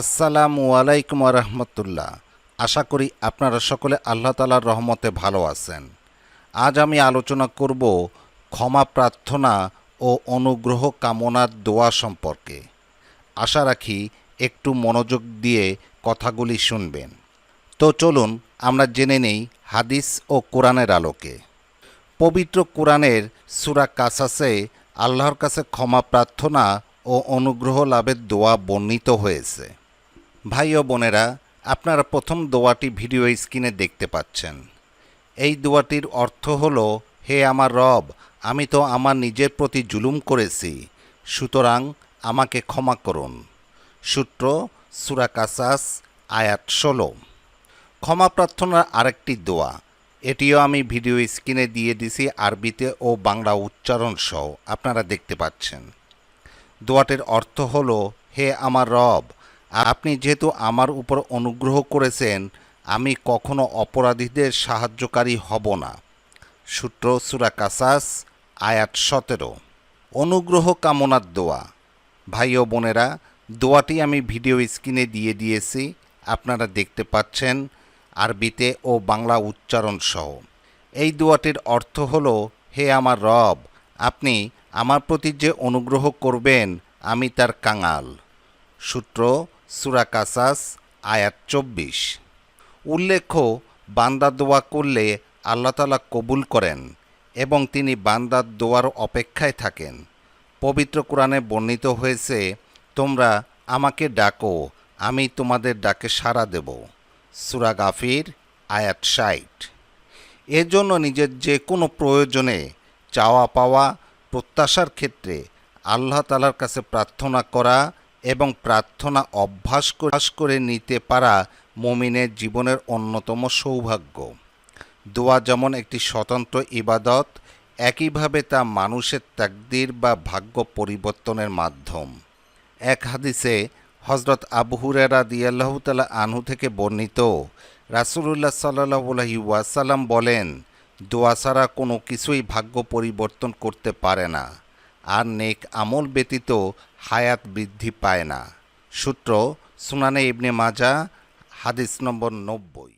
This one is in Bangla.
আসসালামু আলাইকুম রহমতুল্লাহ। আশা করি আপনারা সকলে আল্লাহ তালার রহমতে ভালো আছেন। আজ আমি আলোচনা করব ক্ষমা প্রার্থনা ও অনুগ্রহ কামনার দোয়া সম্পর্কে। আশা রাখি একটু মনোযোগ দিয়ে কথাগুলি শুনবেন। তো চলুন, আমরা জেনে নেই হাদিস ও কোরআনের আলোকে। পবিত্র কোরআনের সুরা কাসাসে আল্লাহর কাছে ক্ষমা প্রার্থনা ও অনুগ্রহ লাভের দোয়া বর্ণিত হয়েছে। ভাই ও বোনেরা, আপনারা প্রথম দোয়াটি ভিডিও স্ক্রিনে দেখতে পাচ্ছেন। এই দোয়াটির অর্থ হল, হে আমার রব, আমি তো আমার নিজের প্রতি জুলুম করেছি, সুতরাং আমাকে ক্ষমা করুন। সূত্র সুরাকাসাস আয়াত ষোলো। ক্ষমা প্রার্থনার আরেকটি দোয়া, এটিও আমি ভিডিও স্ক্রিনে দিয়ে দিছি আরবিতে ও বাংলা উচ্চারণ সহ, আপনারা দেখতে পাচ্ছেন। দোয়াটির অর্থ হল, হে আমার রব আপনি যেহেতু আমার উপর অনুগ্রহ করেছেন, আমি কখনো অপরাধীদের সাহায্যকারী হব না। সূত্র সুরা কাসাস, আয়াত সতেরো। অনুগ্রহ কামনার দোয়া। ভাই ও বোনেরা, দোয়াটি আমি ভিডিও স্ক্রিনে দিয়ে দিয়েছি, আপনারা দেখতে পাচ্ছেন আরবিতে ও বাংলা উচ্চারণ সহ। এই দোয়াটির অর্থ হল, হে আমার রব, আপনি আমার প্রতি যে অনুগ্রহ করবেন, আমি তার কাঙাল। সূত্র সুরা কাসাস আয়াত চব্বিশ। উল্লেখ্য, বান্দা দোয়া করলে আল্লাহ তালা কবুল করেন এবং তিনি বান্দার দোয়ার অপেক্ষায় থাকেন। পবিত্র কোরআনে বর্ণিত হয়েছে, তোমরা আমাকে ডাকো, আমি তোমাদের ডাকে সাড়া দেব। সুরা গাফির, আয়াত ষাট। এজন্য নিজের যে কোনো প্রয়োজনে চাওয়া পাওয়া প্রত্যাশার ক্ষেত্রে আল্লাহ তালার কাছে প্রার্থনা করা এবং প্রার্থনা অভ্যাস করে- নিতে পারা মমিনের জীবনের অন্যতম সৌভাগ্য। দোয়া যেমন একটি স্বতন্ত্র ইবাদত, একইভাবে তা মানুষের তাকদির বা ভাগ্য পরিবর্তনের মাধ্যম। এক হাদিসে হজরত আবু হুরেরা দিয়াল্লাহ আনহু থেকে বর্ণিত, রাসুলুল্লাহ সাল্লাহ ওয়াসাল্লাম বলেন, দোয়া ছাড়া কোনো কিছুই ভাগ্য পরিবর্তন করতে পারে না। আর নেক আমল ব্যতীত হায়াত বৃদ্ধি পায় না। সূত্র সুনানে ইবনে মাজা, হাদিস নম্বর নব্বই।